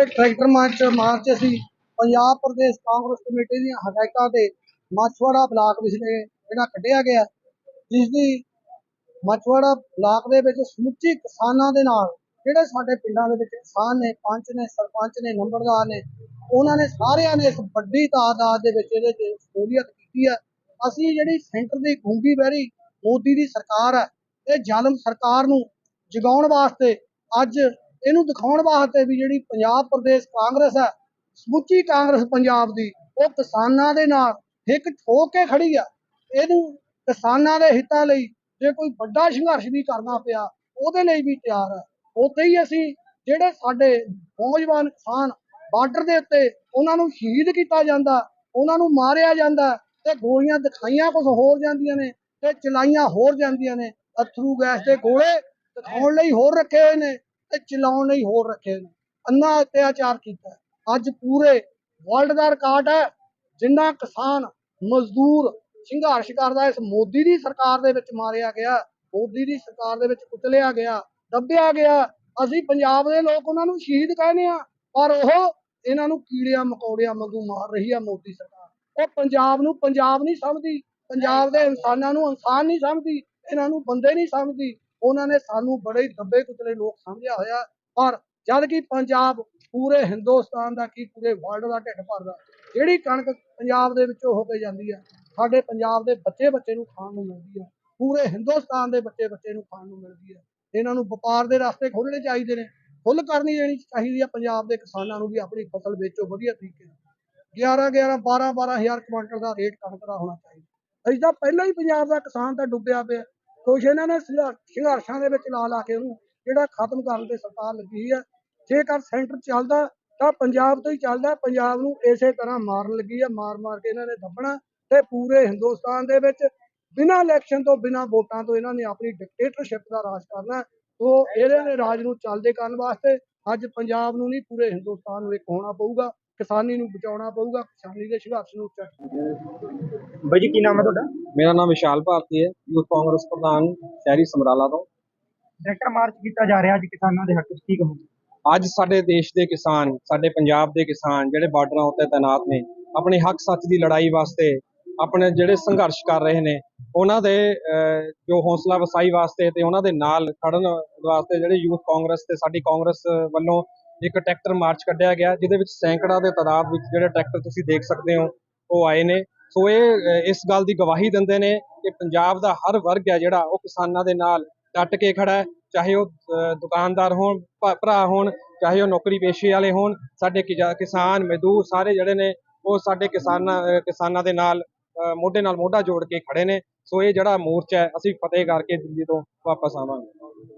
ਇਹ tractor march March ਅਸੀਂ Punjab Pradesh Congress committee ਦੀਆਂ ਹਦਾਇਤਾਂ ਤੇ ਮਾਛਵਾੜਾ ਬਲਾਕ ਵਿਖੇ ਜਿਹੜਾ ਕੱਢਿਆ ਗਿਆ ਜਿਸ ਦੀ ਮਾਛਵਾੜਾ ਬਲਾਕ ਦੇ ਵਿੱਚ ਸਮੁੱਚੀ ਕਿਸਾਨਾਂ ਦੇ ਨਾਲ ਜਿਹੜੇ ਸਾਡੇ ਪਿੰਡਾਂ ਦੇ ਵਿੱਚ ਕਿਸਾਨ ਨੇ, ਪੰਚ ਨੇ, ਸਰਪੰਚ ਨੇ, ਨੰਬਰਦਾਰ ਨੇ, ਉਹਨਾਂ ਨੇ ਸਾਰਿਆਂ ਨੇ ਇਸ ਵੱਡੀ ਤਾਦਾਦ ਦੇ ਵਿੱਚ ਇਹਦੇ ਤੇ ਸ਼ਮੂਲੀਅਤ ਕੀਤੀ ਹੈ ਅਸੀਂ ਜਿਹੜੀ ਸੈਂਟਰ ਦੀ ਗੂੰਗੀ ਬਹਿਰੀ ਮੋਦੀ ਦੀ ਸਰਕਾਰ ਹੈ ਇਹ ਜ਼ਾਲਮ ਸਰਕਾਰ ਨੂੰ ਜਗਾਉਣ ਵਾਸਤੇ ਅੱਜ ਇਹਨੂੰ ਦਿਖਾਉਣ ਵਾਸਤੇ ਵੀ ਜਿਹੜੀ ਪੰਜਾਬ ਪ੍ਰਦੇਸ਼ ਕਾਂਗਰਸ ਹੈ, ਸਮੁੱਚੀ ਕਾਂਗਰਸ ਪੰਜਾਬ ਦੀ, ਉਹ ਕਿਸਾਨਾਂ ਦੇ ਨਾਲ ਇੱਕ ਠੋਕ ਕੇ ਖੜੀ ਆ। ਇਹਨੂੰ ਕਿਸਾਨਾਂ ਦੇ ਹਿੱਤਾਂ ਲਈ ਜੇ ਕੋਈ ਵੱਡਾ ਸੰਘਰਸ਼ ਵੀ ਕਰਨਾ ਪਿਆ, ਉਹਦੇ ਲਈ ਵੀ ਤਿਆਰ ਹੈ ਉੱਥੇ ਹੀ ਅਸੀਂ ਜਿਹੜੇ ਸਾਡੇ ਨੌਜਵਾਨ ਕਿਸਾਨ ਬਾਰਡਰ ਦੇ ਉੱਤੇ ਉਹਨਾਂ ਨੂੰ ਸ਼ਹੀਦ ਕੀਤਾ ਜਾਂਦਾ, ਉਹਨਾਂ ਨੂੰ ਮਾਰਿਆ ਜਾਂਦਾ ਤੇ ਗੋਲੀਆਂ ਦਿਖਾਈਆਂ ਕੁਝ ਹੋਰ ਜਾਂਦੀਆਂ ਨੇ ਤੇ ਚਲਾਈਆਂ ਹੋਰ ਜਾਂਦੀਆਂ ਨੇ, ਅਥਰੂ ਗੈਸ ਦੇ ਗੋਲੇ ਦਿਖਾਉਣ ਲਈ ਹੋਰ ਰੱਖੇ ਹੋਏ ਨੇ। ਤੇ ਚਲਾਉਣ ਲਈ ਹੋਰ ਰੱਖੇ ਨੇ। ਅੰਨਾ ਅਤਿਆਚਾਰ ਕੀਤਾ ਅੱਜ ਪੂਰੇ ਵਰਲਡ ਦਾ ਰਿਕਾਰਡ ਹੈ, ਜਿੰਨਾ ਕਿਸਾਨ, ਮਜ਼ਦੂਰ ਸੰਘਰਸ਼ ਕਰਦਾ, ਇਸ ਮੋਦੀ ਦੀ ਸਰਕਾਰ ਦੇ ਵਿੱਚ ਮਾਰਿਆ ਗਿਆ, ਮੋਦੀ ਦੀ ਸਰਕਾਰ ਦੇ ਵਿੱਚ ਕੁਚਲਿਆ ਗਿਆ, ਦੱਬਿਆ ਗਿਆ। ਅਸੀਂ ਪੰਜਾਬ ਦੇ ਲੋਕ ਉਹਨਾਂ ਨੂੰ ਸ਼ਹੀਦ ਕਹਿੰਦੇ ਆ ਪਰ ਉਹ ਇਹਨਾਂ ਨੂੰ ਕੀੜਿਆਂ, ਮਕੌੜਿਆਂ ਵਾਂਗੂ ਮਾਰ ਰਹੀ ਆ ਮੋਦੀ ਸਰਕਾਰ। ਉਹ ਪੰਜਾਬ ਨੂੰ ਪੰਜਾਬ ਨਹੀਂ ਸਮਝਦੀ, ਪੰਜਾਬ ਦੇ ਇਨਸਾਨਾਂ ਨੂੰ ਇਨਸਾਨ ਨਹੀਂ ਸਮਝਦੀ, ਇਹਨਾਂ ਨੂੰ ਬੰਦੇ ਨਹੀਂ ਸਮਝਦੀ। ਉਹਨਾਂ ਨੇ ਸਾਨੂੰ ਬੜੇ ਦੱਬੇ ਕੁਚਲੇ ਲੋਕ ਸਮਝਿਆ ਹੋਇਆ। ਪਰ ਜਦ ਕਿ ਪੰਜਾਬ ਪੂਰੇ ਹਿੰਦੁਸਤਾਨ ਦਾ ਕੀ ਪੂਰੇ ਵਰਲਡ ਦਾ ਢਿੱਡ ਭਰਦਾ। ਜਿਹੜੀ ਕਣਕ ਪੰਜਾਬ ਦੇ ਵਿੱਚੋਂ ਹੋ ਕੇ ਜਾਂਦੀ ਹੈ ਸਾਡੇ ਪੰਜਾਬ ਦੇ ਬੱਚੇ ਬੱਚੇ ਨੂੰ ਖਾਣ ਨੂੰ ਮਿਲਦੀ ਹੈ ਪੂਰੇ ਹਿੰਦੁਸਤਾਨ ਦੇ ਬੱਚੇ ਬੱਚੇ ਨੂੰ ਖਾਣ ਨੂੰ ਮਿਲਦੀ ਹੈ ਇਹਨਾਂ ਨੂੰ ਵਪਾਰ ਦੇ ਰਸਤੇ ਖੋਲਣੇ ਚਾਹੀਦੇ ਨੇ। ਖੁੱਲ੍ਹ ਕਰਨੀ ਦੇਣੀ ਚਾਹੀਦੀ ਹੈ ਪੰਜਾਬ ਦੇ ਕਿਸਾਨਾਂ ਨੂੰ ਵੀ ਆਪਣੀ ਫਸਲ ਵੇਚੋ ਵਧੀਆ ਤਰੀਕੇ ਨਾਲ। 11 11 12 12 ਹਜ਼ਾਰ ਕੁਇੰਟਲ ਦਾ ਰੇਟ ਕਣਕ ਦਾ ਹੋਣਾ ਚਾਹੀਦਾ। ਅਸੀਂ ਤਾਂ ਪਹਿਲਾਂ ਹੀ ਪੰਜਾਬ ਦਾ ਕਿਸਾਨ ਤਾਂ ਡੁੱਬਿਆ ਪਿਆ। ਕੁਛ ਇਹਨਾਂ ਨੇ ਸੰਘਰ- ਸੰਘਰਸ਼ਾਂ ਦੇ ਵਿੱਚ ਲਾ ਲਾ ਕੇ ਉਹਨੂੰ ਜਿਹੜਾ ਖਤਮ ਕਰਨ ਤੇ ਸਰਕਾਰ ਲੱਗੀ ਹੈ ਜੇਕਰ ਸੈਂਟਰ ਚੱਲਦਾ, ਤਾਂ ਪੰਜਾਬ ਤੋਂ ਹੀ ਚੱਲਦਾ। ਪੰਜਾਬ ਨੂੰ ਇਸੇ ਤਰ੍ਹਾਂ ਮਾਰਨ ਲੱਗੀ ਹੈ ਮਾਰ ਮਾਰ ਕੇ ਇਹਨਾਂ ਨੇ ਦੱਬਣਾ ਤੇ ਪੂਰੇ ਹਿੰਦੁਸਤਾਨ ਦੇ ਵਿੱਚ ਬਿਨਾਂ ਇਲੈਕਸ਼ਨ ਤੋਂ, ਬਿਨਾਂ ਵੋਟਾਂ ਤੋਂ ਇਹਨਾਂ ਨੇ ਆਪਣੀ ਡਿਕਟੇਟਰਸ਼ਿਪ ਦਾ ਰਾਜ ਕਰਨਾ। ਹੈ। ਉਹ ਇਹਦੇ ਰਾਜ ਨੂੰ ਚੱਲਦੇ ਕਰਨ ਵਾਸਤੇ ਅੱਜ ਪੰਜਾਬ ਨੂੰ ਨਹੀਂ, ਪੂਰੇ ਹਿੰਦੁਸਤਾਨ ਨੂੰ ਇੱਕ ਹੋਣਾ ਪਊਗਾ। ਕਿਸਾਨੀ ਨੂੰ ਬਚਾਉਣਾ ਪਊਗਾ ਕਿਸਾਨੀ ਦੇ ਸੰਘਰਸ਼ ਨੂੰ ਉੱਚਾ ਬਾਈ ਜੀ ਕੀ ਨਾਮ ਹੈ ਤੁਹਾਡਾ? ਮੇਰਾ ਨਾਮ ਵਿਸ਼ਾਲ ਭਾਰਤੀ ਹੈ ਯੂਥ ਕਾਂਗਰਸ ਪ੍ਰਧਾਨ ਸ਼ਹਿਰੀ ਸਮਰਾਲਾ ਤੋਂ। ਟਰੈਕਟਰ ਮਾਰਚ ਕੀਤਾ ਜਾ ਰਿਹਾ ਅੱਜ ਕਿਸਾਨਾਂ ਦੇ ਹੱਕ 'ਚ ਕੀ ਕਹੋਗੇ? ਅੱਜ ਸਾਡੇ ਦੇਸ਼ ਦੇ ਕਿਸਾਨ ਸਾਡੇ ਪੰਜਾਬ ਦੇ ਕਿਸਾਨ ਜਿਹੜੇ ਬਾਰਡਰਾਂ ਉੱਤੇ ਤਾਇਨਾਤ ਨੇ ਆਪਣੇ ਹੱਕ ਸੱਚ ਦੀ ਲੜਾਈ ਵਾਸਤੇ ਆਪਣੇ ਜਿਹੜੇ ਸੰਘਰਸ਼ ਕਰ ਰਹੇ ਨੇ ਉਹਨਾਂ ਦੇ ਜੋ ਹੌਸਲਾ ਵਸਾਈ ਵਾਸਤੇ ਤੇ ਉਹਨਾਂ ਦੇ ਨਾਲ ਖੜਨ ਵਾਸਤੇ ਜਿਹੜੇ ਯੂਥ ਕਾਂਗਰਸ ਤੇ ਸਾਡੀ ਕਾਂਗਰਸ ਵੱਲੋਂ ਇੱਕ ਟਰੈਕਟਰ ਮਾਰਚ ਕੱਢਿਆ ਗਿਆ, ਜਿਹਦੇ ਵਿੱਚ ਸੈਂਕੜਾ ਦੇ ਤਾਦਾਦ ਵਿੱਚ ਜਿਹੜੇ ਟਰੈਕਟਰ ਤੁਸੀਂ ਦੇਖ ਸਕਦੇ ਹੋ, ਉਹ ਆਏ ਨੇ। ਸੋ ਇਹ ਇਸ ਗੱਲ ਦੀ ਗਵਾਹੀ ਦਿੰਦੇ ਨੇ ਕਿ ਪੰਜਾਬ ਦਾ ਹਰ ਵਰਗ ਹੈ ਜਿਹੜਾ, ਉਹ ਕਿਸਾਨਾਂ ਦੇ ਨਾਲ ਡਟ ਕੇ ਖੜਾ ਹੈ। ਚਾਹੇ ਉਹ ਦੁਕਾਨਦਾਰ ਹੋਣ, ਭ- ਭਰਾ ਹੋਣ, ਚਾਹੇ ਉਹ ਨੌਕਰੀ ਪੇਸ਼ੇ ਵਾਲੇ ਹੋਣ, ਸਾਡੇ ਕਿਸਾਨ, ਮਜ਼ਦੂਰ ਸਾਰੇ ਜਿਹੜੇ ਨੇ, ਉਹ ਸਾਡੇ ਕਿਸਾਨਾਂ ਕਿਸਾਨਾਂ ਦੇ ਨਾਲ ਮੋਢੇ ਨਾਲ ਮੋਢਾ ਜੋੜ ਕੇ ਖੜੇ ਨੇ। ਸੋ ਇਹ ਜਿਹੜਾ ਮੋਰਚਾ ਹੈ, ਅਸੀਂ ਫਤਿਹ ਕਰਕੇ ਦਿੱਲੀ ਤੋਂ ਵਾਪਸ ਆਵਾਂਗੇ।